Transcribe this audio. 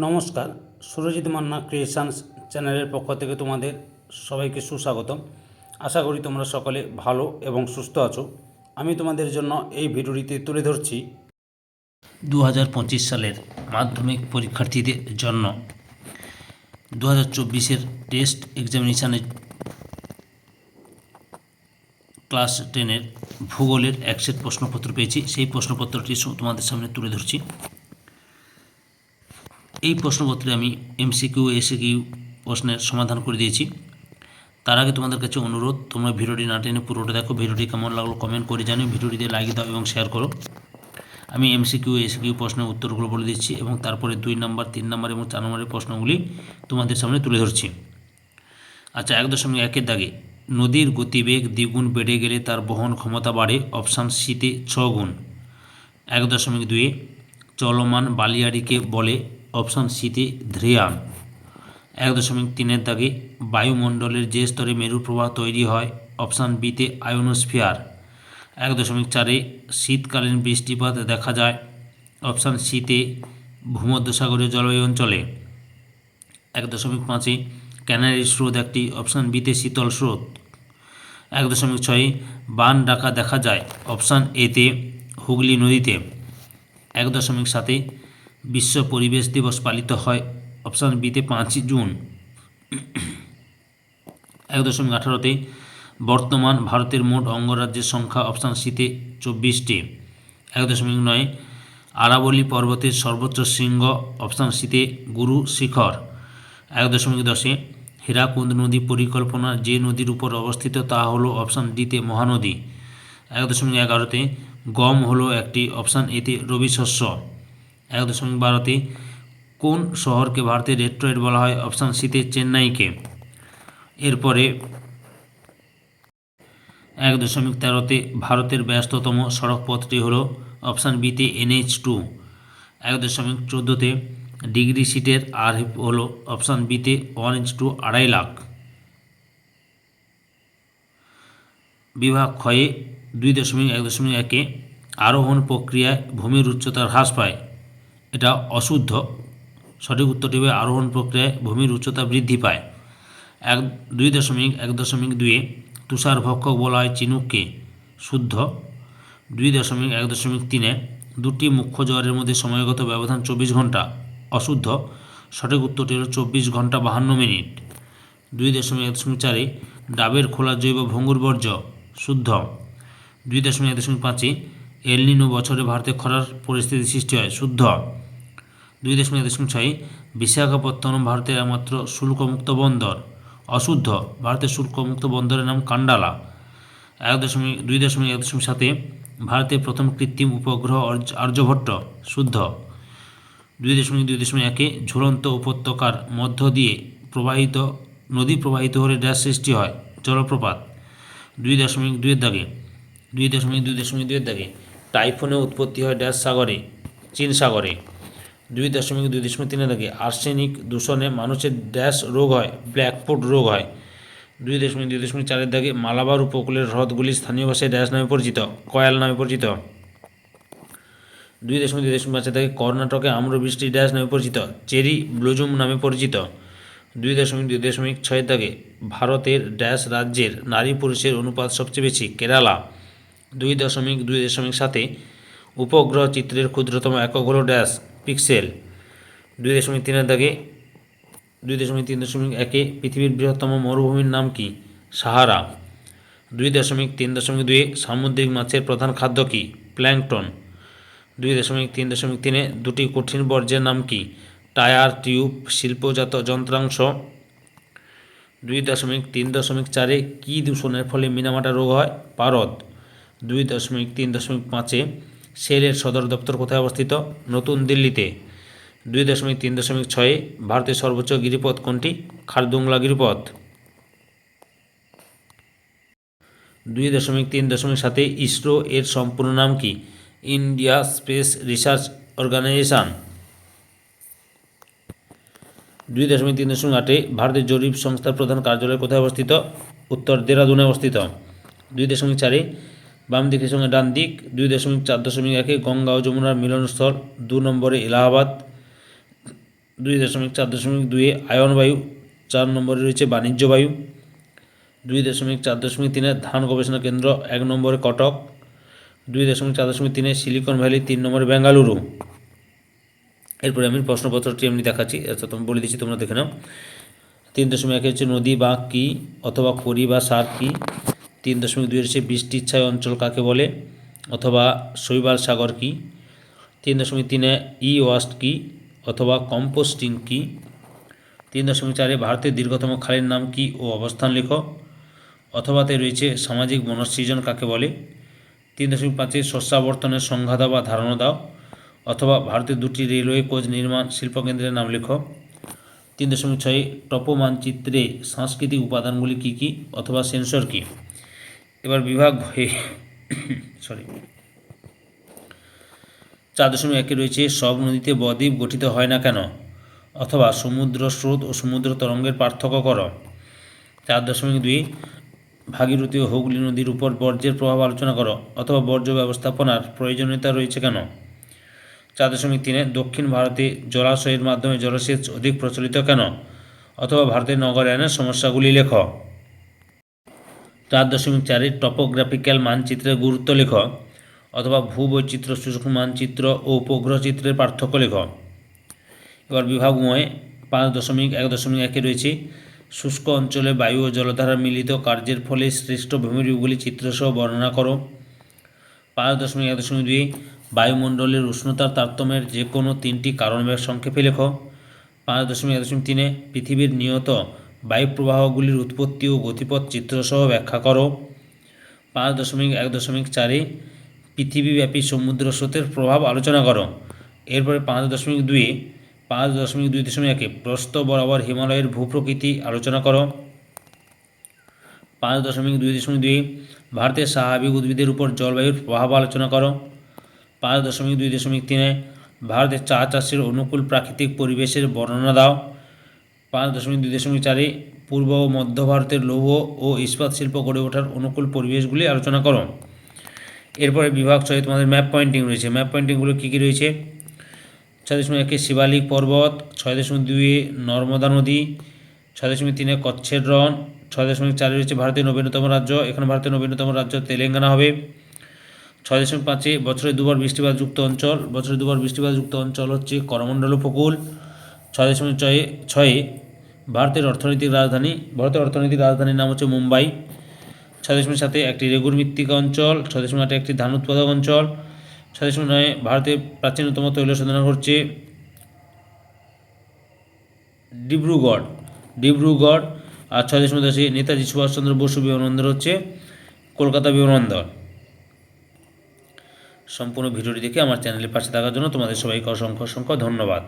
নমস্কার, সুরজিৎ মান্না ক্রিয়েশনস চ্যানেলের পক্ষ থেকে তোমাদের সবাইকে সুস্বাগতম। আশা করি তোমরা সকলে ভালো এবং সুস্থ আছো। আমি তোমাদের জন্য এই ভিডিওটিতে তুলে ধরছি দু হাজার পঁচিশ সালের মাধ্যমিক পরীক্ষার্থীদের জন্য। দু হাজার চব্বিশের টেস্ট এক্সামিনেশানের ক্লাস টেনের ভূগোলের এক সেট প্রশ্নপত্র পেয়েছি। সেই প্রশ্নপত্রটি তোমাদের সামনে তুলে ধরছি। এই প্রশ্নপত্রে আমি এমসিকিউ এসিকিউ প্রশ্নের সমাধান করে দিয়েছি। তার আগে তোমাদের কাছে অনুরোধ, তোমরা ভিডিওটি না টেনে পুরোটা দেখো, ভিডিওটি কেমন লাগল কমেন্ট করে জানিও, ভিডিওটিতে লাইক দাও এবং শেয়ার করো। আমি এমসিকিউ এসিকিউ প্রশ্নের উত্তরগুলো বলে দিচ্ছি এবং তারপরে দুই নম্বর, তিন নম্বর এবং চার নম্বরের প্রশ্নগুলি তোমাদের সামনে তুলে ধরছি। আচ্ছা এক দশমিক একের দাগে, নদীর গতিবেগ দ্বিগুণ বেড়ে গেলে তার বহন ক্ষমতা বাড়ে অপশান সিতে ছ গুণ। এক দশমিক দুয়ে চলমান বালিয়াড়িকে বলে অপশান সিতে ধ্রেয়ান এক দশমিক তিনের দাগে বায়ুমণ্ডলের যে স্তরে মেরু প্রবাহ তৈরি হয়, অপশান বিতে আয়োনোস্ফিয়ার। এক দশমিক চারে শীতকালীন বৃষ্টিপাত দেখা যায়, অপশান সিতে ভূমধ্যসাগরীয় জলবায়ু অঞ্চলে। এক দশমিক পাঁচে ক্যানারি স্রোত একটি, অপশান বিতে শীতল স্রোত। এক দশমিক ছয়ে বান ডাকা দেখা যায়, অপশান এতে হুগলি নদীতে। এক দশমিক সাতে বিশ্ব পরিবেশ দিবস পালিত হয়। অপশান বিতে পাঁচই জুন। এক দশমিক আঠারোতে বর্তমান ভারতের মোট অঙ্গরাজ্যের সংখ্যা অপশান সিতে চব্বিশটি। এক দশমিক নয়, আরাবলী পর্বতের সর্বোচ্চ শৃঙ্গ অপশান সিতে গুরু শিখর। এক দশমিক দশে হীরাকুন্দ নদী পরিকল্পনা যে নদীর উপর অবস্থিত তা হলো অপশান ডিতে মহানদী। এক দশমিক এগারোতে গম হলো একটি অপশান এতে রবি শস্য। এক দশমিক বারোতে কোন শহরকে ভারতের ডেট্রয়েট বলা হয়? অপশান সিতে চেন্নাইকে। এরপরে এক দশমিক তেরোতে ভারতের ব্যস্ততম সড়কপথটি হল অপশান বিতে এনএইচ টু। এক দশমিক চোদ্দোতে ডিগ্রি সিটের আর হল অপশান বিতে ওয়ান ইঞ্চ টু আড়াই লাখ। বিভাগ ক্ষয়ে দুই দশমিক এক দশমিক একে আরোহণ প্রক্রিয়ায় ভূমির উচ্চতা হ্রাস পায়। এটা অশুদ্ধ। সঠিক উত্তরটি হবে আরোহণ প্রক্রিয়ায় ভূমির উচ্চতা বৃদ্ধি পায়। এক দুই দশমিক এক দশমিক দুয়ে তুষার ভক্ষক বলা হয় চিনুককে শুদ্ধ। দুই দশমিক এক দশমিক তিনে দুটি মুখ্য জ্বরের মধ্যে সময়গত ব্যবধান চব্বিশ ঘণ্টা অশুদ্ধ। সঠিক উত্তরটি হল চব্বিশ ঘণ্টা বাহান্ন মিনিট। দুই দশমিক এক দশমিক চারে ডাবের খোলা জৈব ভঙ্গুর বর্জ্য শুদ্ধ। দুই দশমিক এক দশমিক পাঁচে এলনিনো বছরে ভারতে খরার পরিস্থিতি সৃষ্টি হয় শুদ্ধ। দুই দশমিক দশমিক ছয় বিশাখাপত্তনম ভারতের একমাত্র শুল্কমুক্ত বন্দর। অশুদ্ধ, ভারতের শুল্কমুক্ত বন্দরের নাম কান্ডালা। এক দশমিক দুই দশমিক এক দশমিক সাতে ভারতের প্রথম কৃত্রিম উপগ্রহ আর্যভট্ট, শুদ্ধ। দুই দশমিক দুই দশমিক একে ঝুলন্ত উপত্যকার মধ্য দিয়ে প্রবাহিত, নদী প্রবাহিত হলে ড্যাস সৃষ্টি হয়, জলপ্রপাত। দুই দশমিক দুইয়ের দাগে, দুই দশমিক দুই দশমিক দুইয়ের দাগে টাইফুনের উৎপত্তি হয় ড্যাস সাগরে, চীন সাগরে। দুই দশমিক দুই দশমিক তিনের দাগে আর্সেনিক দূষণে মানুষের ড্যাশ রোগ হয় ব্ল্যাকফুট রোগ হয় দুই দশমিক দুই দশমিক চারের দাগে মালাবার উপকূলের হ্রদগুলি স্থানীয় ভাষায় ড্যাশ নামে পরিচিত কয়াল নামে পরিচিত দুই দশমিক দুই দশমিক পাঁচের দাগে কর্ণাটকে আম্রবৃষ্টি ড্যাশ নামে পরিচিত চেরি ব্লুজুম নামে পরিচিত দুই দশমিক দুই দশমিক ছয়ের দাগে ভারতের ড্যাশ রাজ্যের নারী পুরুষের অনুপাত সবচেয়ে বেশি কেরালা দুই দশমিক দুই দশমিক সাতে উপগ্রহ চিত্রের ক্ষুদ্রতম একক হল ড্যাশ পিক্সেল দুই দশমিক তিনের দাগে দুই দশমিক তিন দশমিক একে পৃথিবীর বৃহত্তম মরুভূমির নাম কি? সাহারা। দুই দশমিক তিন দশমিক দুয়ে সামুদ্রিক মাছের প্রধান খাদ্য কি? প্ল্যাংটন। দুই দশমিক তিন দশমিক তিনে দুটি কঠিন বর্জ্যের নাম কি? টায়ার, টিউব, শিল্পজাত যন্ত্রাংশ। দুই দশমিক তিন দশমিক চারে কী দূষণের ফলে মিনামাটা রোগ হয়? পারদ। দুই দশমিক তিন দশমিক পাঁচে সেলের সদর দপ্তর কোথায় অবস্থিত? নতুন দিল্লিতে। দুই দশমিক তিন দশমিক ছয়ে, ভারতের সর্বোচ্চ গিরিপথ কোনটি? খারদুংলা গিরিপথ। দুই দশমিক তিন দশমিক সাতে, ইসরো এর সম্পূর্ণ নাম কি? India space research organisation. দুই দশমিক তিন দশমিক আটে, ভারতের জরিপ সংস্থার প্রধান কার্যালয় কোথায় অবস্থিত? উত্তর দেরাদুনে অবস্থিত। দুই দশমিক চারে বাম দিকের সঙ্গে ডান দিক, দুই দশমিক চার দশমিক একে গঙ্গা ও যমুনার মিলনস্থল, দু নম্বরে এলাহাবাদ, দুই দশমিক চার দশমিক দুয়ে আয়ন বায়ু চার নম্বরে রয়েছে বাণিজ্য বায়ু, দুই দশমিক চার দশমিক তিনে ধান গবেষণা কেন্দ্র, এক নম্বরে কটক, দুই দশমিক চার দশমিক তিনে সিলিকন ভ্যালি, তিন নম্বরে বেঙ্গালুরু। এরপরে আমি প্রশ্নপত্রটি এমনি দেখাচ্ছি আচ্ছা তুমি বলে দিচ্ছি, তোমরা দেখে নাও। তিন দশমিক একে হচ্ছে নদী বা কী অথবা করি বা সার কী? তিন দশমিক দুই হচ্ছে বৃষ্টির ছায় অঞ্চল কাকে বলে? অথবা শৈবাল সাগর কী? তিন দশমিক তিনে ই ওয়াস্ট কী? অথবা কম্পোস্টিং কী? তিন দশমিক চারে ভারতের দীর্ঘতম খালের নাম কী ও অবস্থান লেখো। অথবাতে রয়েছে সামাজিক মনঃসৃজন কাকে বলে? তিন দশমিক পাঁচে শস্যাবর্তনের সংজ্ঞা দাও বা ধারণা দাও। অথবা ভারতের দুটি রেলওয়ে কোচ নির্মাণ শিল্পকেন্দ্রের নাম লেখো। তিন দশমিক ছয়ে টপো মানচিত্রে সাংস্কৃতিক উপাদানগুলি কী কী? অথবা সেন্সর কী? এবার বিভাগ হয়ে সরি চার দশমিক একে রয়েছে, সব নদীতে বদ্বীপ গঠিত হয় না কেন? অথবা সমুদ্র স্রোত ও সমুদ্র তরঙ্গের পার্থক্য করো। চার দশমিক দুই ভাগীরথী ও হুগলি নদীর উপর বর্জ্যের প্রভাব আলোচনা করো, অথবা বর্জ্য ব্যবস্থাপনার প্রয়োজনীয়তা রয়েছে কেন? চার দশমিক তিনে, দক্ষিণ ভারতে জলাশয়ের মাধ্যমে জলসেচ অধিক প্রচলিত কেন? অথবা ভারতের নগরায়নের সমস্যাগুলি লেখ। চার দশমিক চারে টপোগ্রাফিক্যাল মানচিত্রের গুরুত্ব লেখ, অথবা ভূবৈচিত্র্য সূচক মানচিত্র ও উপগ্রহ চিত্রের পার্থক্য লেখ। এবার বিভাগময় পাঁচ দশমিক এক দশমিক একে রয়েছে। শুষ্ক অঞ্চলে বায়ু ও জলধারার মিলিত কার্যের ফলে শ্রেষ্ঠ ভূমিরূপগুলি চিত্রসহ বর্ণনা করো। পাঁচ দশমিক এক দশমিক দুই, বায়ুমণ্ডলের উষ্ণতার তারতম্যের যে কোনো তিনটি কারণ সংক্ষেপে লেখ। পাঁচ দশমিক এক দশমিক তিনে পৃথিবীর নিয়ত বায়ুপ্রবাহগুলির উৎপত্তি ও গতিপথ চিত্রসহ ব্যাখ্যা করো। পাঁচ দশমিক এক দশমিক চারে পৃথিবীব্যাপী সমুদ্র স্রোতের প্রভাব আলোচনা করো। এরপরে পাঁচ দশমিক দুই পাঁচ দশমিক দুই দশমিক একে প্রস্থ বরাবর হিমালয়ের ভূপ্রকৃতি আলোচনা করো। পাঁচ দশমিক দুই দশমিক দুই ভারতের স্বাভাবিক উদ্ভিদের উপর জলবায়ুর প্রভাব আলোচনা করো। পাঁচ দশমিক দুই দশমিক তিনে ভারতের চা চাষের অনুকূল প্রাকৃতিক পরিবেশের বর্ণনা দাও। পাঁচ দশমিক দুই দশমিক চারে পূর্ব ও মধ্য ভারতের লৌহ ও ইস্পাত শিল্প গড়ে ওঠার অনুকূল পরিবেশগুলি আলোচনা করো। এরপরে বিভাগ ছয় তোমাদের ম্যাপ পয়েন্টিং রয়েছে। ম্যাপ পয়েন্টিংগুলো কী কী রয়েছে? ছয় দশমিক একে শিবালিক পর্বত, ছয় দশমিক দুইয়ে নর্মদা নদী, ছয় দশমিক তিনে কচ্ছের রন, ছয় দশমিক চারে রয়েছে ভারতের নবীনতম রাজ্য, এখানে ভারতের নবীনতম রাজ্য তেলেঙ্গানা হবে। ছয় দশমিক পাঁচে বছরে দুবার বৃষ্টিপাতযুক্ত অঞ্চল, বছরে দুবার বৃষ্টিপাতযুক্ত অঞ্চল হচ্ছে করমণ্ডল উপকূল। ছয় দশমিক ছয়ে ছয়ে, ভারতের অর্থনৈতিক রাজধানী, ভারতের অর্থনৈতিক রাজধানীর নাম হচ্ছে মুম্বাই। ছয় দশমিক সাথে একটি রেগুর মৃত্তিকা অঞ্চল, ছয় দশমিক আটে একটি ধান উৎপাদক অঞ্চল, ছয় দশমিক নয়ে ভারতের প্রাচীনতম তৈল শোধনাগার হচ্ছে ডিব্রুগড় ডিব্রুগড়, আর ছয় দশমিক দশে নেতাজি সুভাষচন্দ্র বসু বিমানবন্দর হচ্ছে কলকাতা বিমানবন্দর সম্পূর্ণ ভিডিওটি দেখে আমার চ্যানেলের পাশে থাকার জন্য তোমাদের সবাইকে অসংখ্য অসংখ্য ধন্যবাদ।